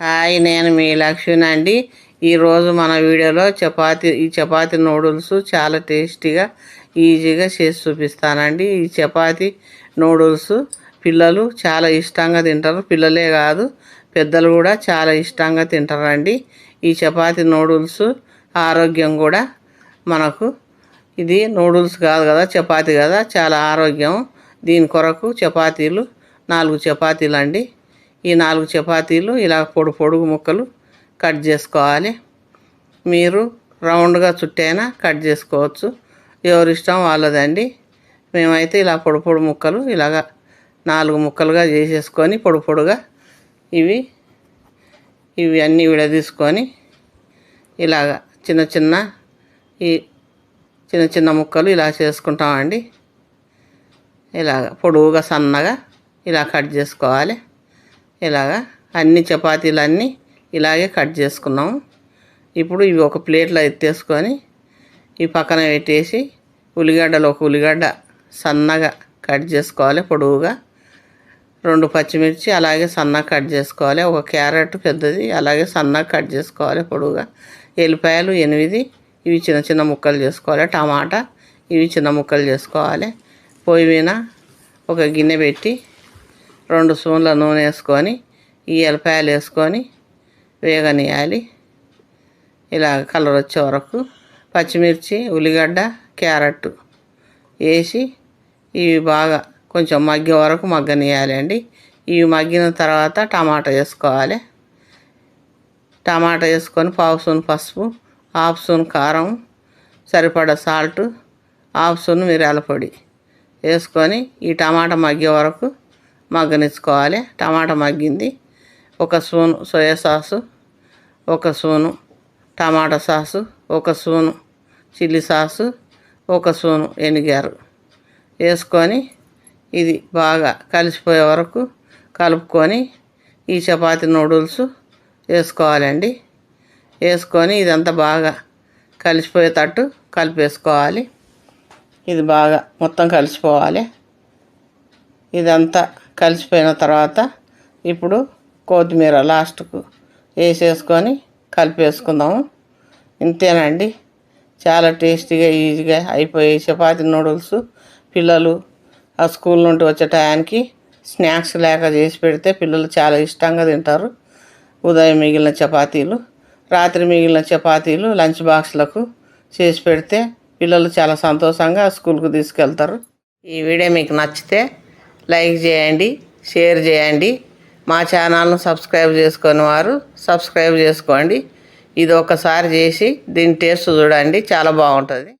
Hi నేను మీ లక్ష్మిని అండి. ఈరోజు మన వీడియోలో చపాతి ఈ చపాతి నూడిల్స్ చాలా టేస్టీగా ఈజీగా చేసి చూపిస్తానండి. ఈ చపాతి నూడిల్స్ పిల్లలు చాలా ఇష్టంగా తింటారు. పిల్లలే కాదు పెద్దలు కూడా చాలా ఇష్టంగా తింటారండి. ఈ చపాతి నూడిల్స్ ఆరోగ్యం కూడా మనకు ఇది నూడిల్స్ కాదు కదా చపాతి కదా చాలా ఆరోగ్యం. దీని కొరకు చపాతీలు నాలుగు చపాతీలు అండి ఈ నాలుగు చపాతీలు ఇలా పొడు పొడుగు ముక్కలు కట్ చేసుకోవాలి. మీరు రౌండ్గా చుట్టైనా కట్ చేసుకోవచ్చు. ఎవరి ఇష్టం వాళ్ళదండి. మేమైతే ఇలా పొడి పొడి ముక్కలు ఇలాగా నాలుగు ముక్కలుగా చేసేసుకొని పొడి పొడుగా ఇవి ఇవి అన్నీ విడదీసుకొని ఇలాగ చిన్న చిన్న ఈ చిన్న చిన్న ముక్కలు ఇలా చేసుకుంటామండి. ఇలాగ పొడువుగా సన్నగా ఇలా కట్ చేసుకోవాలి. ఇలాగా అన్ని చపాతీలు అన్నీ ఇలాగే కట్ చేసుకున్నాం. ఇప్పుడు ఇవి ఒక ప్లేట్లో ఎత్తేసుకొని ఈ పక్కన పెట్టేసి ఉల్లిగడ్డలు ఒక ఉల్లిగడ్డ సన్నగా కట్ చేసుకోవాలి పొడవుగా. రెండు పచ్చిమిర్చి అలాగే సన్నగా కట్ చేసుకోవాలి. ఒక క్యారెట్ పెద్దది అలాగే సన్నగా కట్ చేసుకోవాలి పొడవుగా. ఎల్లిపాయలు ఎనిమిది ఇవి చిన్న చిన్న ముక్కలు చేసుకోవాలి. టమాటా ఇవి చిన్న ముక్కలు చేసుకోవాలి. పొయ్యి మీద ఒక గిన్నె పెట్టి రెండు స్పూన్ల నూనె వేసుకొని ఈ ఎలపాయలు వేసుకొని వేగనీయాలి ఇలా కలర్ వచ్చే వరకు పచ్చిమిర్చి ఉల్లిగడ్డ క్యారెట్ వేసి ఇవి బాగా కొంచెం మగ్గే వరకు మగ్గనియాలి ఇవి మగ్గిన తర్వాత టమాటా వేసుకోవాలి. టమాటా వేసుకొని పావు సూన్ పసుపు హాఫ్ సూన్ కారం సరిపడా సాల్ట్ హాఫ్ సూన్ మిరియాల పొడి వేసుకొని ఈ టమాటా మగ్గే వరకు మగ్గనిచ్చుకోవాలి. టమాటా మగ్గింది. ఒక స్పూను సోయా సాసు ఒక స్పూను టమాటా సాసు ఒక స్పూను చిల్లీ సాసు ఒక స్పూను ఎనిగారు. వేసుకొని ఇది బాగా కలిసిపోయే వరకు కలుపుకొని ఈ చపాతి నూడిల్స్ వేసుకోవాలండి. వేసుకొని ఇదంతా బాగా కలిసిపోయేటట్టు కలిపేసుకోవాలి. ఇది బాగా మొత్తం కలిసిపోవాలి. ఇదంతా కలిసిపోయిన తర్వాత ఇప్పుడు కొత్తిమీర లాస్ట్కు వేసేసుకొని కలిపేసుకుందాము. ఇంతేనండి. చాలా టేస్టీగా ఈజీగా అయిపోయే చపాతి నూడిల్స్. పిల్లలు ఆ స్కూల్ నుండి వచ్చే టయానికి స్నాక్స్ లేక చేసి పెడితే పిల్లలు చాలా ఇష్టంగా తింటారు. ఉదయం మిగిలిన చపాతీలు రాత్రి మిగిలిన చపాతీలు లంచ్ బాక్స్లకు చేసి పెడితే పిల్లలు చాలా సంతోషంగా స్కూల్కి తీసుకెళ్తారు. ఈ వీడియో మీకు నచ్చితే లైక్ చేయండి షేర్ చేయండి. మా ఛానల్ను సబ్స్క్రైబ్ చేసుకొని వారు సబ్స్క్రైబ్ చేసుకోండి. ఇది ఒకసారి చేసి దీని టేస్ట్ చూడండి చాలా బాగుంటుంది.